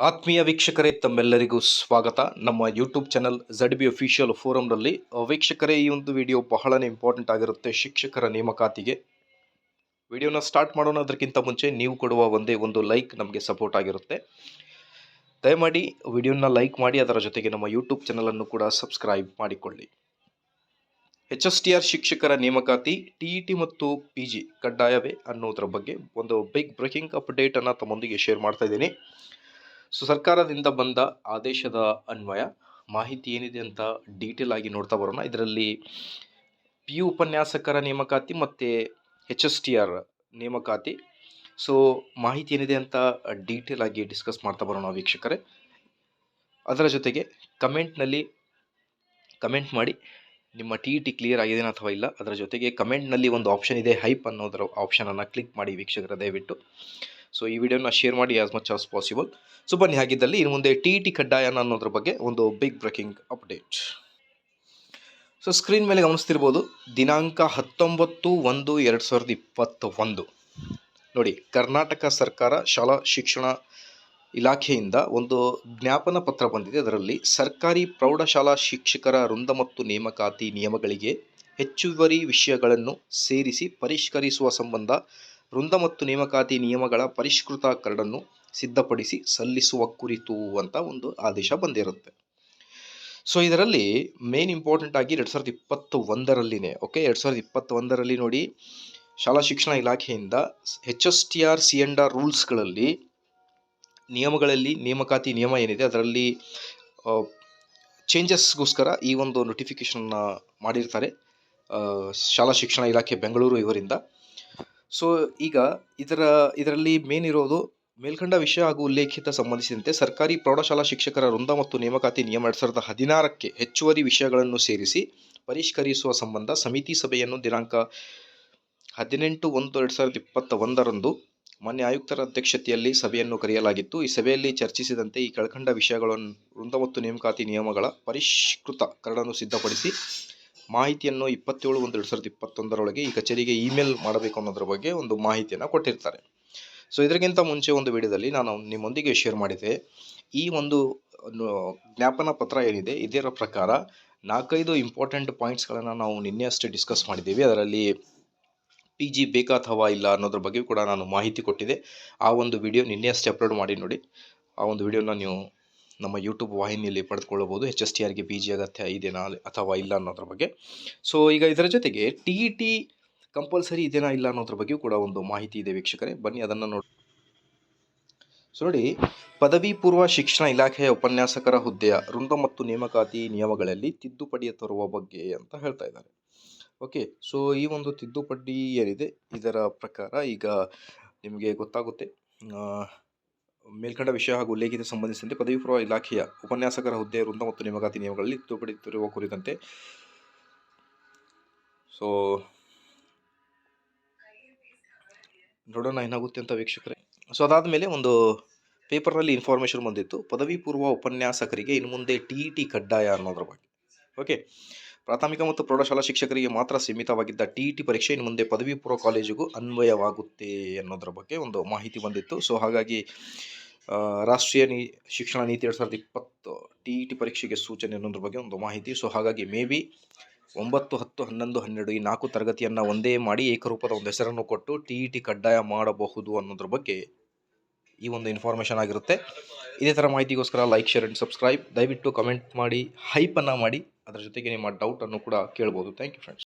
ಆತ್ಮೀಯ ವೀಕ್ಷಕರೇ ತಮ್ಮೆಲ್ಲರಿಗೂ ಸ್ವಾಗತ. ನಮ್ಮ YouTube channel Z B official ಫೋರಮ್ನಲ್ಲಿ ಅಹ್, ವೀಕ್ಷಕರೇ ಈ ಒಂದು ವಿಡಿಯೋ ಬಹಳನೇ ಇಂಪಾರ್ಟೆಂಟ್ ಆಗಿರುತ್ತೆ ಶಿಕ್ಷಕರ ನೇಮಕಾತಿಗೆ. ವಿಡಿಯೋನ ಸ್ಟಾರ್ಟ್ ಮಾಡೋಣ ಅದಕ್ಕಿಂತ ಮುಂಚೆ ನೀವು ಕೊಡುವ ಒಂದೇ ಒಂದು ಲೈಕ್ ನಮಗೆ ಸಪೋರ್ಟ್ ಆಗಿರುತ್ತೆ. ದಯಮಾಡಿ ವಿಡಿಯೋನ ಲೈಕ್ ಮಾಡಿ ಅದರ ಜೊತೆಗೆ ನಮ್ಮ ಯೂಟ್ಯೂಬ್ ಚಾನಲನ್ನು ಕೂಡ ಸಬ್ಸ್ಕ್ರೈಬ್ ಮಾಡಿಕೊಳ್ಳಿ. ಎಚ್ ಎಸ್ ಟಿ ಆರ್ ಶಿಕ್ಷಕರ ನೇಮಕಾತಿ ಟಿ ಇ ಟಿ ಮತ್ತು ಪಿ ಜಿ ಕಡ್ಡಾಯವೇ ಅನ್ನೋದರ ಬಗ್ಗೆ ಒಂದು ಬಿಗ್ ಬ್ರೇಕಿಂಗ್ ಅಪ್ಡೇಟನ್ನು ತಮ್ಮೊಂದಿಗೆ ಶೇರ್ ಮಾಡ್ತಾ ಇದ್ದೀನಿ. ಸೊ ಸರ್ಕಾರದಿಂದ ಬಂದ ಆದೇಶದ ಅನ್ವಯ ಮಾಹಿತಿ ಏನಿದೆ ಅಂತ ಡೀಟೇಲ್ ಆಗಿ ನೋಡ್ತಾ ಬರೋಣ. ಇದರಲ್ಲಿ ಪಿ ಯು ಉಪನ್ಯಾಸಕರ ನೇಮಕಾತಿ ಮತ್ತು ಎಚ್ ಎಸ್ ಟಿ ಆರ್ ನೇಮಕಾತಿ. ಸೊ ಮಾಹಿತಿ ಏನಿದೆ ಅಂತ ಡೀಟೇಲ್ ಆಗಿ ಡಿಸ್ಕಸ್ ಮಾಡ್ತಾ ಬರೋಣ ವೀಕ್ಷಕರೇ. ಅದರ ಜೊತೆಗೆ ಕಮೆಂಟ್ನಲ್ಲಿ ಕಮೆಂಟ್ ಮಾಡಿ. ನಿಮ್ಮ ಟಿ ಇ ಟಿ ಕ್ಲಿಯರ್ ಆಗಿದೆಯಾ ಅಥವಾ ಇಲ್ಲ? ಅದರ ಜೊತೆಗೆ ಕಮೆಂಟ್ನಲ್ಲಿ ಒಂದು ಆಪ್ಷನ್ ಇದೆ ಹೈಪ್ ಅನ್ನೋದರ ಆಪ್ಷನನ್ನು ಕ್ಲಿಕ್ ಮಾಡಿ ವೀಕ್ಷಕರ ದಯವಿಟ್ಟು. ಸೊ ಈ ವಿಡಿಯೋನ ಶೇರ್ ಮಾಡಿ as much as possible so ಬನ್ನಿ, ಹಾಗಿದ್ದಲ್ಲಿ ಇನ್ನು ಮುಂದೆ ಟಿ ಇ ಟಿ ಕಡ್ಡಾಯನ ಅನ್ನೋದ್ರ ಬಗ್ಗೆ ಒಂದು big breaking update so screen ಮೇಲೆ ಗಮನಿಸ್ತಿರ್ಬೋದು. ದಿನಾಂಕ ಹತ್ತೊಂಬತ್ತು ಒಂದು ಎರಡು ಸಾವಿರದ ಇಪ್ಪತ್ತ ಒಂದು ನೋಡಿ, ಕರ್ನಾಟಕ ಸರ್ಕಾರ ಶಾಲಾ ಶಿಕ್ಷಣ ಇಲಾಖೆಯಿಂದ ಒಂದು ಜ್ಞಾಪನ ಪತ್ರ ಬಂದಿದೆ. ಅದರಲ್ಲಿ ಸರ್ಕಾರಿ ಪ್ರೌಢಶಾಲಾ ಶಿಕ್ಷಕರ ವೃಂದ ಮತ್ತು ನೇಮಕಾತಿ ನಿಯಮಗಳಿಗೆ ಹೆಚ್ಚುವರಿ ವಿಷಯಗಳನ್ನು ಸೇರಿಸಿ ಪರಿಷ್ಕರಿಸುವ ಸಂಬಂಧ ವೃಂದ ಮತ್ತು ನೇಮಕಾತಿ ನಿಯಮಗಳ ಪರಿಷ್ಕೃತ ಕರಡನ್ನು ಸಿದ್ಧಪಡಿಸಿ ಸಲ್ಲಿಸುವ ಕುರಿತು ಅಂತ ಒಂದು ಆದೇಶ ಬಂದಿರುತ್ತೆ. ಸೊ ಇದರಲ್ಲಿ ಮೇನ್ ಇಂಪಾರ್ಟೆಂಟ್ ಆಗಿ ಎರಡು ಸಾವಿರದ ಇಪ್ಪತ್ತ ಒಂದರಲ್ಲಿನೇ ಓಕೆ ಎರಡು ಸಾವಿರದ ಇಪ್ಪತ್ತ ಒಂದರಲ್ಲಿ ನೋಡಿ, ಶಾಲಾ ಶಿಕ್ಷಣ ಇಲಾಖೆಯಿಂದ H S T R C and R ರೂಲ್ಸ್ಗಳಲ್ಲಿ ನಿಯಮಗಳಲ್ಲಿ ನೇಮಕಾತಿ ನಿಯಮ ಏನಿದೆ, ಅದರಲ್ಲಿ ಚೇಂಜಸ್ಗೋಸ್ಕರ ಈ ಒಂದು ನೋಟಿಫಿಕೇಷನ್ನ ಮಾಡಿರ್ತಾರೆ. ಶಾಲಾ ಶಿಕ್ಷಣ ಇಲಾಖೆ ಬೆಂಗಳೂರು ಇವರಿಂದ. ಸೊ ಈಗ ಇದರ, ಇದರಲ್ಲಿ ಮೇನ್ ಇರೋದು ಮೇಲ್ಕಂಡ ವಿಷಯ ಹಾಗೂ ಉಲ್ಲೇಖಿತ ಸಂಬಂಧಿಸಿದಂತೆ ಸರ್ಕಾರಿ ಪ್ರೌಢಶಾಲಾ ಶಿಕ್ಷಕರ ವೃಂದ ಮತ್ತು ನೇಮಕಾತಿ ನಿಯಮ ಎರಡು ಸಾವಿರದ ಹದಿನಾರಕ್ಕೆ ಹೆಚ್ಚುವರಿ ವಿಷಯಗಳನ್ನು ಸೇರಿಸಿ ಪರಿಷ್ಕರಿಸುವ ಸಂಬಂಧ ಸಮಿತಿ ಸಭೆಯನ್ನು ದಿನಾಂಕ ಹದಿನೆಂಟು ಒಂದು ಎರಡು ಸಾವಿರದ ಇಪ್ಪತ್ತ ಒಂದರಂದು ಮಾನ್ಯ ಆಯುಕ್ತರ ಅಧ್ಯಕ್ಷತೆಯಲ್ಲಿ ಸಭೆಯನ್ನು ಕರೆಯಲಾಗಿತ್ತು. ಈ ಸಭೆಯಲ್ಲಿ ಚರ್ಚಿಸಿದಂತೆ ಈ ಕೆಳಕಂಡ ವಿಷಯಗಳನ್ನು ವೃಂದ ಮತ್ತು ನೇಮಕಾತಿ ನಿಯಮಗಳ ಪರಿಷ್ಕೃತ ಕರಡನ್ನು ಸಿದ್ಧಪಡಿಸಿ ಮಾಹಿತಿಯನ್ನು ಇಪ್ಪತ್ತೇಳು ಒಂದು ಎರಡು ಸಾವಿರದ ಇಪ್ಪತ್ತೊಂದರೊಳಗೆ ಈ ಕಚೇರಿಗೆ ಇಮೇಲ್ ಮಾಡಬೇಕು ಅನ್ನೋದ್ರ ಬಗ್ಗೆ ಒಂದು ಮಾಹಿತಿಯನ್ನು ಕೊಟ್ಟಿರ್ತಾರೆ. ಸೊ ಇದಕ್ಕಿಂತ ಮುಂಚೆ ಒಂದು ವಿಡಿಯೋದಲ್ಲಿ ನಾನು ನಿಮ್ಮೊಂದಿಗೆ ಶೇರ್ ಮಾಡಿದೆ. ಈ ಒಂದು ಜ್ಞಾಪನಾ ಪತ್ರ ಏನಿದೆ, ಇದರ ಪ್ರಕಾರ ನಾಲ್ಕೈದು ಇಂಪಾರ್ಟೆಂಟ್ ಪಾಯಿಂಟ್ಸ್ಗಳನ್ನು ನಾವು ನಿನ್ನೆ ಅಷ್ಟೇ ಡಿಸ್ಕಸ್ ಮಾಡಿದ್ದೀವಿ. ಅದರಲ್ಲಿ ಪಿ ಜಿ ಬೇಕಾ ಅಥವಾ ಇಲ್ಲ ಅನ್ನೋದ್ರ ಬಗ್ಗೆ ಕೂಡ ನಾನು ಮಾಹಿತಿ ಕೊಟ್ಟಿದ್ದೆ ಆ ಒಂದು ವಿಡಿಯೋ ನಿನ್ನೆ ಅಷ್ಟೇ ಅಪ್ಲೋಡ್ ಮಾಡಿ ನೋಡಿ. ಆ ಒಂದು ವಿಡಿಯೋನ ನೀವು ನಮ್ಮ ಯೂಟ್ಯೂಬ್ ವಾಹಿನಿಯಲ್ಲಿ ಪಡೆದುಕೊಳ್ಳಬಹುದು. ಎಚ್ ಎಸ್ ಟಿ ಆರ್ಗೆ ಪಿ ಜಿ ಅಗತ್ಯ ಇದೆಯಾ ಅಥವಾ ಇಲ್ಲ ಅನ್ನೋದ್ರ ಬಗ್ಗೆ. ಸೊ ಈಗ ಇದರ ಜೊತೆಗೆ ಟಿ ಇ ಟಿ ಕಂಪಲ್ಸರಿ ಇದೆಯಾ ಇಲ್ಲ ಅನ್ನೋದ್ರ ಬಗ್ಗೆಯೂ ಕೂಡ ಒಂದು ಮಾಹಿತಿ ಇದೆ ವೀಕ್ಷಕರೇ. ಬನ್ನಿ ಅದನ್ನು ನೋಡಿ. ಸೊ ನೋಡಿ, ಪದವಿ ಪೂರ್ವ ಶಿಕ್ಷಣ ಇಲಾಖೆಯ ಉಪನ್ಯಾಸಕರ ಹುದ್ದೆಯ ವೃಂದ ಮತ್ತು ನೇಮಕಾತಿ ನಿಯಮಗಳಲ್ಲಿ ತಿದ್ದುಪಡಿಯ ತರುವ ಬಗ್ಗೆ ಅಂತ ಹೇಳ್ತಾ ಇದ್ದಾರೆ. ಓಕೆ ಸೊ ಈ ಒಂದು ತಿದ್ದುಪಡಿ ಏನಿದೆ ಇದರ ಪ್ರಕಾರ ಈಗ ನಿಮಗೆ ಗೊತ್ತಾಗುತ್ತೆ. ಮೇಲ್ಕಂಡ ವಿಷಯ ಹಾಗೂ ಉಲ್ಲೇಖಿತ ಸಂಬಂಧಿಸಿದಂತೆ ಪದವಿ ಪೂರ್ವ ಇಲಾಖೆಯ ಉಪನ್ಯಾಸಕರ ಹುದ್ದೆ, ವೃಂದ ಮತ್ತು ನೇಮಕಾತಿ ನಿಯಮಗಳಲ್ಲಿ ತಿದ್ದುಪಡಿ ತರುವ ಕುರಿತಂತೆ. ಸೊ ನೋಡೋಣ ಏನಾಗುತ್ತೆ ಅಂತ ವೀಕ್ಷಕರೇ. ಸೊ ಅದಾದ ಮೇಲೆ ಒಂದು ಪೇಪರ್ನಲ್ಲಿ ಇನ್ಫಾರ್ಮೇಷನ್ ಬಂದಿತ್ತು. ಪದವಿ ಪೂರ್ವ ಉಪನ್ಯಾಸಕರಿಗೆ ಇನ್ನು ಮುಂದೆ ಟಿ ಇ ಟಿ ಕಡ್ಡಾಯ ಅನ್ನೋದ್ರ ಬಗ್ಗೆ. ಓಕೆ ಪ್ರಾಥಮಿಕ ಮತ್ತು ಪ್ರೌಢಶಾಲಾ ಶಿಕ್ಷಕರಿಗೆ ಮಾತ್ರ ಸೀಮಿತವಾಗಿದ್ದ ಟಿ ಇ ಟಿ ಪರೀಕ್ಷೆ ಇನ್ನು ಮುಂದೆ ಪದವಿ ಪೂರ್ವ ಕಾಲೇಜಿಗೂ ಅನ್ವಯವಾಗುತ್ತೆ ಅನ್ನೋದ್ರ ಬಗ್ಗೆ ಒಂದು ಮಾಹಿತಿ ಬಂದಿತ್ತು. ಸೊ ಹಾಗಾಗಿ ರಾಷ್ಟ್ರೀಯ ನೀ, ಶಿಕ್ಷಣ ನೀತಿ ಎರಡು ಸಾವಿರದ ಇಪ್ಪತ್ತು ಟಿ ಇ ಟಿ ಪರೀಕ್ಷೆಗೆ ಸೂಚನೆ ಅನ್ನೋದ್ರ ಬಗ್ಗೆ ಒಂದು ಮಾಹಿತಿ. ಸೊ ಹಾಗಾಗಿ, ಮೇ ಬಿ ಒಂಬತ್ತು, ಹತ್ತು, ಹನ್ನೊಂದು, ಹನ್ನೆರಡು ಈ ನಾಲ್ಕು ತರಗತಿಯನ್ನು ಒಂದೇ ಮಾಡಿ ಏಕರೂಪದ ಒಂದು ಹೆಸರನ್ನು ಕೊಟ್ಟು ಟಿ ಇ ಟಿ ಕಡ್ಡಾಯ ಮಾಡಬಹುದು ಅನ್ನೋದ್ರ ಬಗ್ಗೆ ಈ ಒಂದು ಇನ್ಫಾರ್ಮೇಷನ್ ಆಗಿರುತ್ತೆ. ಇದೇ ಥರ ಮಾಹಿತಿಗೋಸ್ಕರ ಲೈಕ್ ಶೇರ್ ಆ್ಯಂಡ್ ಸಬ್ಸ್ಕ್ರೈಬ್ ದಯವಿಟ್ಟು ಕಮೆಂಟ್ ಮಾಡಿ ಹೈಪನ್ನು ಮಾಡಿ. ಅದರ ಜೊತೆಗೆ ನಿಮ್ಮ ಡೌಟನ್ನು ಕೂಡ ಕೇಳ್ಬೋದು. Thank you friends